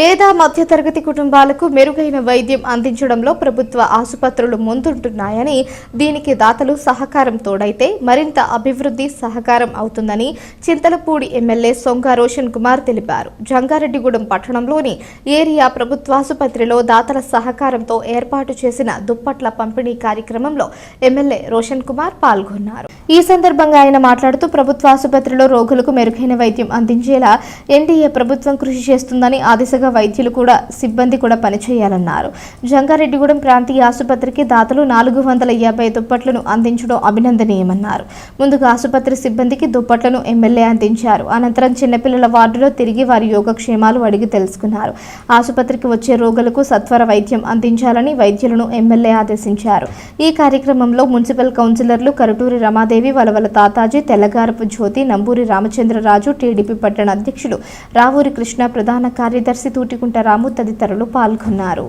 పేద మధ్యతరగతి కుటుంబాలకు మెరుగైన వైద్యం అందించడంలో ప్రభుత్వ ఆసుపత్రులు ముందుంటున్నాయని దీనికి దాతలు సహకారం తోడైతే మరింత అభివృద్ధి సహకారం అవుతుందని చింతలపూడి ఎమ్మెల్యే సొంగ రోషన్ కుమార్ తెలిపారు. జంగారెడ్డిగూడెం పట్టణంలోని ఏరియా ప్రభుత్వాసుపత్రిలో దాతల సహకారంతో ఏర్పాటు చేసిన దుప్పట్ల పంపిణీ కార్యక్రమంలో ఎమ్మెల్యే రోషన్ కుమార్ పాల్గొన్నారు. ఈ సందర్భంగా ఆయన మాట్లాడుతూ ప్రభుత్వ ఆసుపత్రిలో రోగులకు మెరుగైన వైద్యం అందించేలా ఎన్డీఏ ప్రభుత్వం కృషి చేస్తుందని ఆ దిశగా వైద్యులు కూడా సిబ్బంది కూడా పనిచేయాలన్నారు. జంగారెడ్డిగూడెం ప్రాంతీయ ఆసుపత్రికి దాతలు నాలుగు వందల యాభై దుప్పట్లను అందించడం అభినందనీయమన్నారు. ముందుగా ఆసుపత్రి సిబ్బందికి దుప్పట్లను ఎమ్మెల్యే అందించారు. అనంతరం చిన్నపిల్లల వార్డులో తిరిగి వారి యోగక్షేమాలు అడిగి తెలుసుకున్నారు. ఆసుపత్రికి వచ్చే రోగులకు సత్వర వైద్యం అందించాలని వైద్యులను ఎమ్మెల్యే ఆదేశించారు. ఈ కార్యక్రమంలో మున్సిపల్ కౌన్సిలర్లు కరుటూరి రమాదేవి వలవల తాతాజీ తెల్లగారపు జ్యోతి నంబూరి రామచంద్రరాజు టీడీపీ పట్టణ అధ్యక్షులు రావూరి కృష్ణ ప్రధాన కార్యదర్శి తూటికుంట రాము తదితరులు పాల్గొన్నారు.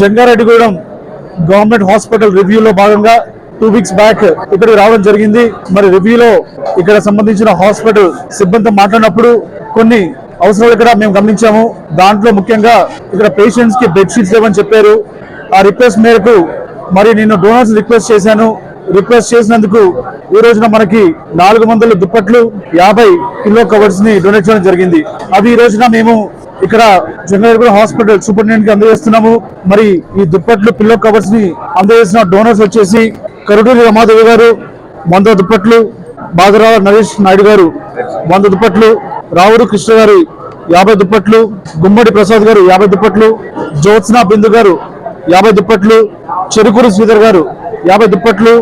జంగారెడ్డిగూడెం గవర్నమెంట్ హాస్పిటల్ రివ్యూలో భాగంగా టూ వీక్స్ బ్యాక్ ఇక్కడికి రావడం జరిగింది. మరి రివ్యూలో ఇక్కడ సంబంధించిన హాస్పిటల్ సిబ్బందితో మాట్లాడినప్పుడు కొన్ని అవసరాలు ఇక్కడ మేము గమనించాము. దాంట్లో ముఖ్యంగా ఇక్కడ పేషెంట్స్కి బెడ్ షీట్స్ లేవని చెప్పారు. ఆ రిక్వెస్ట్ మేరకు మరి నేను డోనర్స్ రిక్వెస్ట్ చేశాను. రిక్వెస్ట్ చేసినందుకు ఈ రోజున మనకి నాలుగు వందల దుప్పట్లు యాభై కిలో కవర్స్ని డొనేట్ చేయడం జరిగింది. అవి ఈ రోజున మేము ఇక్కడ జంగారెడ్డి హాస్పిటల్ సూపరింటెండెంట్కి అందజేస్తున్నాము. మరి ఈ దుప్పట్లు పిల్లో కవర్స్ని అందజేసిన డోనర్స్ వచ్చేసి కరుటూరి రమాదేవి గారు వంద దుప్పట్లు బాదరావు నరేష్ నాయుడు గారు వంద దుప్పట్లు రావుడు కృష్ణ గారు యాభై దుప్పట్లు గుమ్మడి ప్రసాద్ గారు యాభై దుప్పట్లు జ్యోత్స్నా బిందు గారు యాభై దుప్పట్లు చెరుకూరి శ్రీధర్ గారు యాభై దుప్పట్లు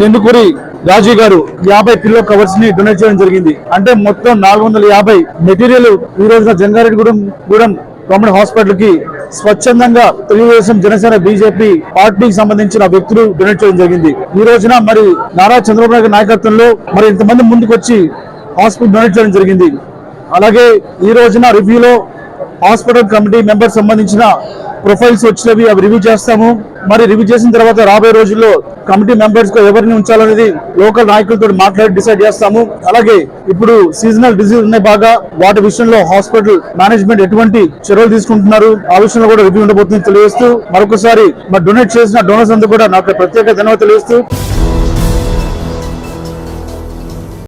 దెందుకూరి రాజీ గారు యాభై కిలో కవర్స్ని డొనేట్ చేయడం జరిగింది. అంటే మొత్తం నాలుగు వందల యాభై మెటీరియల్ ఈ రోజున జంగారెడ్డిగూడెం గూడెం గవర్నమెంట్ హాస్పిటల్కి స్వచ్ఛందంగా తెలుగుదేశం జనసేన బీజేపీ పార్టీకి సంబంధించిన వ్యక్తులు డొనేట్ చేయడం జరిగింది. ఈ రోజున మరి నారా చంద్రబాబు నాయకత్వంలో మరి ఇంతమంది ముందుకు వచ్చి హాస్పిటల్ డొనేట్ చేయడం జరిగింది. అలాగే ఈ రోజున రివ్యూలో హాస్పిటల్ కమిటీ మెంబర్ సంబంధించిన ప్రొఫైల్స్ వచ్చినవి అవి రివ్యూ చేస్తాము. మరి రివ్యూ చేసిన తర్వాత రాబోయే రోజుల్లో కమిటీ మెంబర్స్ ఎవరిని ఉంచాలనేది లోకల్ నాయకులతో మాట్లాడి డిసైడ్ చేస్తాము. అలాగే ఇప్పుడు సీజనల్ డిసీజ్ ఉన్నాయి బాగా. వాటి విషయంలో హాస్పిటల్ మేనేజ్మెంట్ ఎటువంటి చర్యలు తీసుకుంటున్నారు? ఆ విషయంలో కూడా రివ్యూ ఉండబోతుంది తెలియజేస్తూ మరొకసారి మరి డొనేట్ చేసిన డోనర్స్ అందరూ కూడా నాకు ప్రత్యేక ధన్యవాదాలు తెలియజేస్తూ